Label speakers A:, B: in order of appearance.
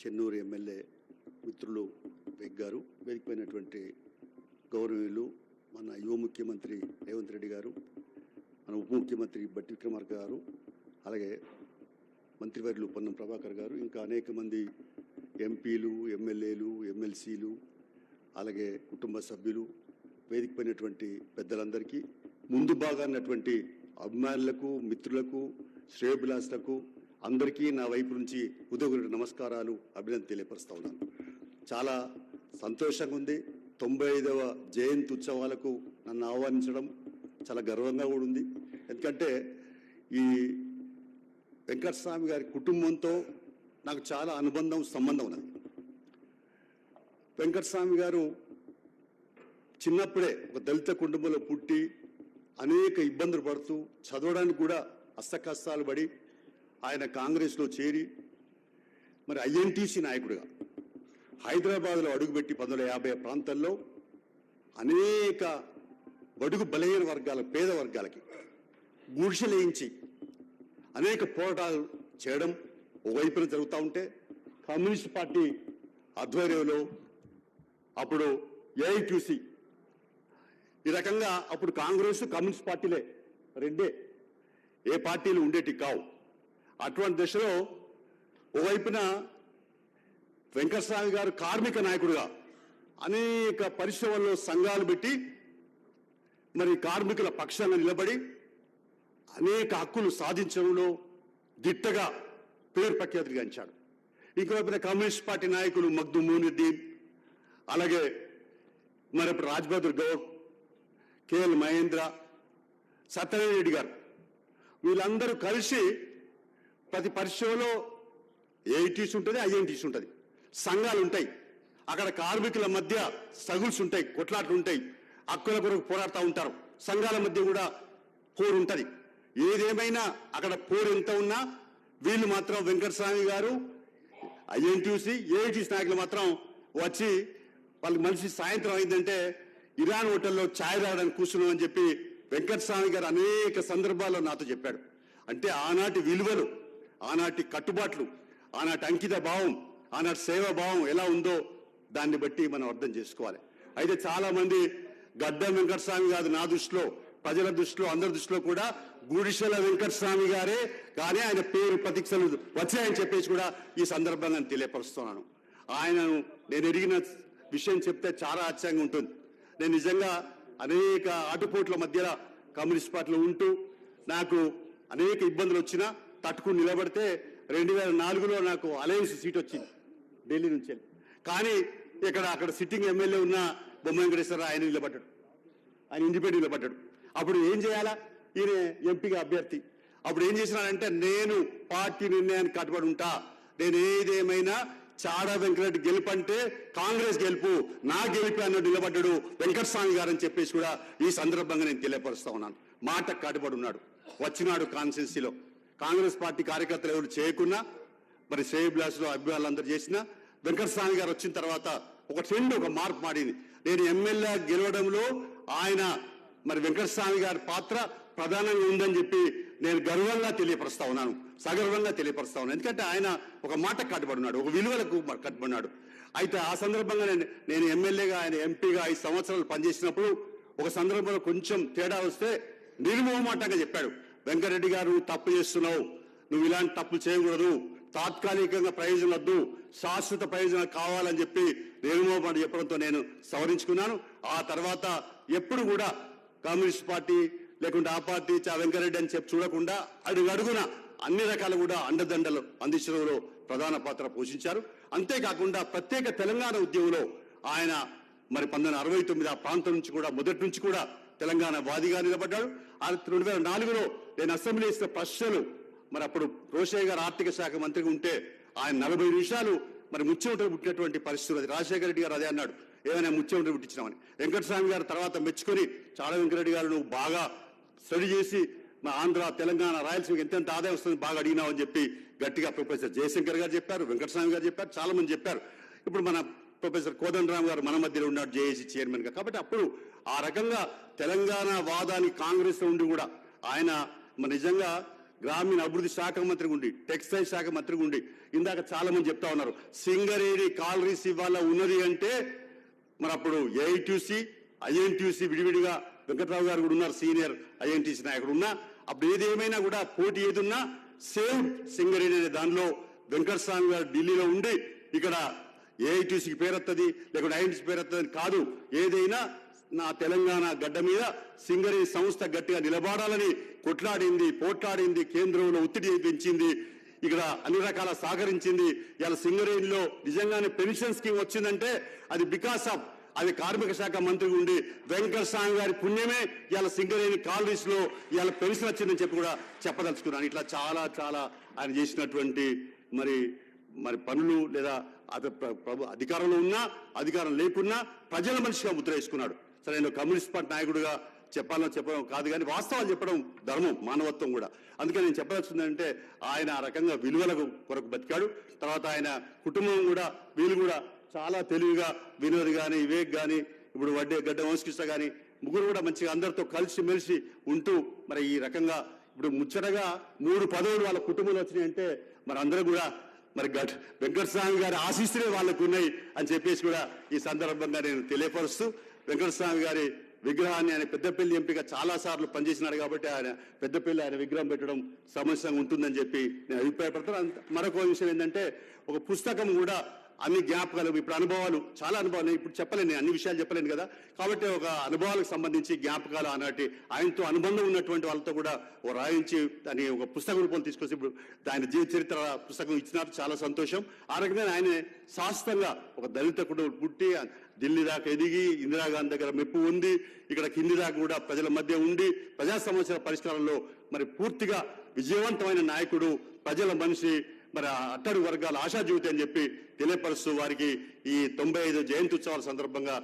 A: Chennur MLA మిత్రులు వెగ్గారు. గారు గౌరవీయులు మన యువ ముఖ్యమంత్రి రేవంత్ రెడ్డి గారు మన ఉప ముఖ్యమంత్రి బట్టి విక్రమార్క గారు అలాగే మంత్రివర్యులు పొన్నం ప్రభాకర్ గారు ఇంకా అనేక మంది ఎంపీలు ఎమ్మెల్యేలు ఎమ్మెల్సీలు అలాగే కుటుంబ సభ్యులు వేదికపోయినటువంటి పెద్దలందరికీ ముందు బాగా అభిమానులకు మిత్రులకు శ్రేయభిలాషులకు అందరికీ నా వైపు నుంచి ఉదయగురు నమస్కారాలు అభినందన తెలియపరుస్తా ఉన్నాను. చాలా సంతోషంగా ఉంది. తొంభై ఐదవ జయంతి ఉత్సవాలకు నన్ను ఆహ్వానించడం చాలా గర్వంగా కూడా ఉంది. ఎందుకంటే ఈ వెంకటస్వామి గారి కుటుంబంతో నాకు చాలా అనుబంధం సంబంధం ఉన్నది. వెంకటస్వామి గారు చిన్నప్పుడే ఒక దళిత కుటుంబంలో పుట్టి అనేక ఇబ్బందులు పడుతూ చదవడానికి కూడా అస్తకష్టాలు పడి ఆయన కాంగ్రెస్లో చేరి మరి ఐఎన్టీసీ నాయకుడిగా హైదరాబాద్లో అడుగుపెట్టి పంతొమ్మిది యాభై ప్రాంతాల్లో అనేక బడుగు బలహీన వర్గాల పేద వర్గాలకి గుడిసెలేయించి అనేక పోరాటాలు చేయడం ఒకవైపున జరుగుతూ ఉంటే కమ్యూనిస్ట్ పార్టీ ఆధ్వర్యంలో అప్పుడు ఏఐక్యూసీ ఈ రకంగా అప్పుడు కాంగ్రెస్ కమ్యూనిస్ట్ పార్టీలే రెండే. ఏ పార్టీలు ఉండేటి కావు. అటువంటి దశలో ఓవైపున వెంకటస్వామి గారు కార్మిక నాయకుడుగా అనేక పరిశ్రమల్లో సంఘాలు పెట్టి మరి కార్మికుల పక్షాన నిలబడి అనేక హక్కులు సాధించడంలో దిట్టగా పేరు ప్రఖ్యాతిగాంచాడు ఇంకోవైపున కమ్యూనిస్ట్ పార్టీ నాయకులు మగ్దు మూనుద్దీన్ అలాగే మరి రాజ్బహదూర్ గౌడ్ కేఎల్ మహేంద్ర సత్యనారాయణ రెడ్డి గారు. వీళ్ళందరూ కలిసి ప్రతి పరిశ్రమలో ఏఐటీస్ ఉంటుంది ఐఎన్టీస్ ఉంటుంది. సంఘాలు ఉంటాయి. అక్కడ కార్మికుల మధ్య సగుల్స్ ఉంటాయి కొట్లాట్లు ఉంటాయి హక్కుల కొరకు పోరాడుతూ ఉంటారు. సంఘాల మధ్య కూడా పోరు ఉంటుంది. ఏదేమైనా అక్కడ పోరు ఎంత ఉన్నా వీళ్ళు మాత్రం వెంకటస్వామి గారు ఐఎన్టీసీ ఏఐటీస్ నాయకులు మాత్రం వచ్చి వాళ్ళ మనిషి సాయంత్రం అయిందంటే ఇరాన్ హోటల్లో ఛాయ్ తాగడానికి కూర్చున్నామని చెప్పి వెంకటస్వామి గారు అనేక సందర్భాల్లో నాతో చెప్పాడు. అంటే ఆనాటి విలువలు ఆనాటి కట్టుబాట్లు ఆనాటి అంకిత భావం ఆనాటి సేవా భావం ఎలా ఉందో దాన్ని బట్టి మనం అర్థం చేసుకోవాలి. అయితే చాలా మంది గడ్డ వెంకటస్వామి కాదు నా దృష్టిలో ప్రజల దృష్టిలో అందరి దృష్టిలో కూడా గుడిసెల వెంకటస్వామి గారే కానీ ఆయన పేరు ప్రతీక్షలు వచ్చాయని చెప్పేసి కూడా ఈ సందర్భంగా నేను తెలియపరుస్తున్నాను. ఆయనను నేను ఎరిగిన విషయం చెప్తే చాలా ఆశ్చర్యంగా ఉంటుంది. నేను నిజంగా అనేక ఆటుపోట్ల మధ్యలో కమ్యూనిస్ట్ పార్టీలో ఉంటూ నాకు అనేక ఇబ్బందులు వచ్చినా తట్టుకుని నిలబడితే రెండు వేల నాలుగులో నాకు అలయన్స్ సీట్ వచ్చింది ఢిల్లీ నుంచి. వెళ్ళి. కానీ ఇక్కడ అక్కడ సిట్టింగ్ ఎమ్మెల్యే ఉన్న బొమ్మ వెంకటేశ్వర ఆయన నిలబడ్డాడు. ఆయన ఇండిపెండెంట్ నిలబడ్డాడు. అప్పుడు ఏం చేయాలా? ఈయన ఎంపీగా అభ్యర్థి. అప్పుడు ఏం చేసినాడంటే నేను పార్టీ నిర్ణయానికి కట్టుబడి ఉంటా. నేను ఏదేమైనా చాడా వెంకరెడ్డి గెలుపంటే కాంగ్రెస్ గెలుపు నా గెలుపు అన్నట్టు నిలబడ్డాడు వెంకటస్వామి గారు అని చెప్పేసి కూడా ఈ సందర్భంగా నేను తెలియపరుస్తా ఉన్నాను. మాట కట్టుబడి ఉన్నాడు. వచ్చినాడు కాన్స్టిట్యున్సీలో. కాంగ్రెస్ పార్టీ కార్యకర్తలు ఎవరు చేయకున్నా మరి శ్రేయ బ్లాస్లో అభిమానులందరూ చేసిన వెంకటస్వామి గారు వచ్చిన తర్వాత ఒక ట్రెండ్ ఒక మార్పు మాడింది నేను ఎమ్మెల్యే గెలవడంలో ఆయన మరి వెంకటస్వామి గారి పాత్ర ప్రధానంగా ఉందని చెప్పి నేను గర్వంగా తెలియపరుస్తా ఉన్నాను. సగర్వంగా తెలియపరుస్తా ఉన్నాను. ఎందుకంటే ఆయన ఒక మాట కట్టుబడినాడు ఒక విలువలకు కట్టుబడినాడు. అయితే ఆ సందర్భంగా నేను నేను ఎమ్మెల్యేగా ఆయన ఎంపీగా ఐదు సంవత్సరాలు పనిచేసినప్పుడు ఒక సందర్భంలో కొంచెం తేడా వస్తే నిర్మోహమాటంగా చెప్పాడు. వెంకరెడ్డి గారు నువ్వు తప్పు చేస్తున్నావు. నువ్వు ఇలాంటి తప్పులు చేయకూడదు. తాత్కాలికంగా ప్రయోజనం వద్దు. శాశ్వత ప్రయోజనాలు కావాలని చెప్పి నిర్మోహమాట చెప్పడంతో నేను సవరించుకున్నాను. ఆ తర్వాత ఎప్పుడు కూడా కమ్యూనిస్ట్ పార్టీ లేకుంటే ఆ పార్టీ చా వెంకరెడ్డి అని చెప్పి చూడకుండా అడుగడుగున అన్ని రకాల కూడా అండదండలు అందించడంలో ప్రధాన పాత్ర పోషించారు. అంతేకాకుండా ప్రత్యేక తెలంగాణ ఉద్యమంలో ఆయన మరి పంతొమ్మిది అరవై తొమ్మిది ఆ ప్రాంతం నుంచి కూడా మొదటి నుంచి కూడా తెలంగాణ వాదిగా నిలబడ్డాడు. ఆ రెండు వేల నాలుగులో నేను అసెంబ్లీ ఇచ్చిన ప్రశ్నలు మరి అప్పుడు రోషయ్య గారు ఆర్థిక శాఖ మంత్రిగా ఉంటే ఆయన నలభై నిమిషాలు మరి ముఖ్యమంత్రి పుట్టినటువంటి పరిస్థితులు అది. రాజశేఖర రెడ్డి గారు అదే అన్నాడు. ఏమైనా ముఖ్యమంత్రి పుట్టించినామని. వెంకటస్వామి గారు తర్వాత మెచ్చుకొని చాలా వెంకరెడ్డి గారు నువ్వు బాగా స్టడీ చేసి మా ఆంధ్ర తెలంగాణ రాయలసీమకి ఎంతెంత ఆదాయం వస్తుంది బాగా అడిగినావు అని చెప్పి గట్టిగా ప్రొఫెసర్ జయశంకర్ గారు చెప్పారు వెంకటస్వామి గారు చెప్పారు చాలా మంది చెప్పారు. ఇప్పుడు మన ప్రొఫెసర్ కోదండరామ్ గారు మన మధ్యలో ఉన్నాడు జేఏసీ చైర్మన్గా కాబట్టి అప్పుడు ఆ రకంగా తెలంగాణ వాదాన్ని కాంగ్రెస్లో ఉండి కూడా ఆయన మరి నిజంగా గ్రామీణ అభివృద్ధి శాఖ మంత్రి ఉండి టెక్స్టైల్ శాఖ మంత్రి ఉండి ఇందాక చాలా మంది చెప్తా ఉన్నారు సింగరేణి కాలరీస్ ఇవాళ ఉన్నది అంటే మరి అప్పుడు ఏఐటీసీ ఐఎన్టీసీ విడివిడిగా వెంకట్రావు గారు కూడా ఉన్నారు సీనియర్ ఐఎన్టీసీ నాయకుడు ఉన్నా అప్పుడు ఏదేమైనా కూడా పోటీ ఏదున్నా సేవ్ సింగరేణి అనే దానిలో వెంకటస్వామి గారు ఢిల్లీలో ఉండి ఇక్కడ ఏఐటీసీకి పేరెత్తది లేకుంటే ఐఎన్టీసీ పేరెత్తది కాదు ఏదైనా నా తెలంగాణ గడ్డ మీద సింగరేణి సంస్థ గట్టిగా నిలబడాలని కొట్లాడింది పోట్లాడింది కేంద్రంలో ఒత్తిడి పెంచింది ఇక్కడ అన్ని రకాల సహకరించింది. ఇలా సింగరేణిలో నిజంగానే పెన్షన్ స్కీమ్ వచ్చిందంటే అది బికాస్ ఆఫ్ అది కార్మిక శాఖ మంత్రి ఉండి వెంకట స్వామి గారి పుణ్యమే ఇవాళ సింగరేణి కాలనీస్లో ఇవాళ పెన్షన్ వచ్చిందని చెప్పి కూడా చెప్పదలుచుకున్నాను. ఇట్లా చాలా చాలా ఆయన చేసినటువంటి మరి మరి పనులు లేదా అత- ప్రభు అధికారంలో ఉన్నా అధికారం లేకున్నా ప్రజల మనిషిగా ముద్ర వేసుకున్నాడు. సరే నేను కమ్యూనిస్ట్ పార్టీ నాయకుడిగా చెప్పాలని చెప్పడం కాదు కానీ వాస్తవాలు చెప్పడం ధర్మం మానవత్వం కూడా. అందుకని నేను చెప్పదలుచుందంటే ఆయన ఆ రకంగా విలువలకు కొరకు బతికాడు. తర్వాత ఆయన కుటుంబం కూడా వీళ్ళు కూడా చాలా తెలివిగా వినోద్ కానీ వివేక్ కానీ ఇప్పుడు వడ్డే గడ్డ వంశకృష్ణ కానీ ముగ్గురు కూడా మంచిగా అందరితో కలిసి మెలిసి ఉంటూ మరి ఈ రకంగా ఇప్పుడు ముచ్చటగా మూడు పదవులు వాళ్ళ కుటుంబంలో వచ్చినాయంటే మరి అందరూ కూడా మరి గట్ వెంకటస్వామి గారి ఆశీస్సులే వాళ్ళకు ఉన్నాయి అని చెప్పేసి కూడా ఈ సందర్భంగా నేను తెలియపరుస్తూ వెంకటస్వామి గారి విగ్రహాన్ని ఆయన పెద్దపల్లి ఎంపీగా చాలా సార్లు పనిచేసినాడు కాబట్టి ఆయన పెద్దపల్లి ఆయన విగ్రహం పెట్టడం సమస్యంగా ఉంటుందని చెప్పి నేను అభిప్రాయపడతాను. మరొక విషయం ఏంటంటే ఒక పుస్తకం కూడా అన్ని జ్ఞాపకాలు ఇప్పుడు అనుభవాలు చాలా అనుభవాలు. ఇప్పుడు చెప్పలేను అన్ని విషయాలు చెప్పలేను కదా. కాబట్టి ఒక అనుభవాలకు సంబంధించి జ్ఞాపకాలు ఆనాటి ఆయనతో అనుబంధం ఉన్నటువంటి వాళ్ళతో కూడా ఓ రాయించి దాని ఒక పుస్తక రూపం తీసుకొచ్చి ఇప్పుడు ఆయన జీవిత చరిత్ర పుస్తకం ఇచ్చినారు. చాలా సంతోషం. ఆ రకంగా ఆయన శాస్త్రంగా ఒక దళిత కుటుంబం పుట్టి ఢిల్లీ దాకా ఎదిగి ఇందిరాగాంధీ దగ్గర మెప్పు ఉంది ఇక్కడ కింది దాకా కూడా ప్రజల మధ్య ఉండి ప్రజా సమస్యల పరిష్కారంలో మరి పూర్తిగా విజయవంతమైన నాయకుడు ప్రజల మనిషి మరి అట్టడు వర్గాల ఆశాజ్యోతి అని చెప్పి తెలియపరుస్తూ వారికి ఈ తొంభై ఐదు జయంతి ఉత్సవాల సందర్భంగా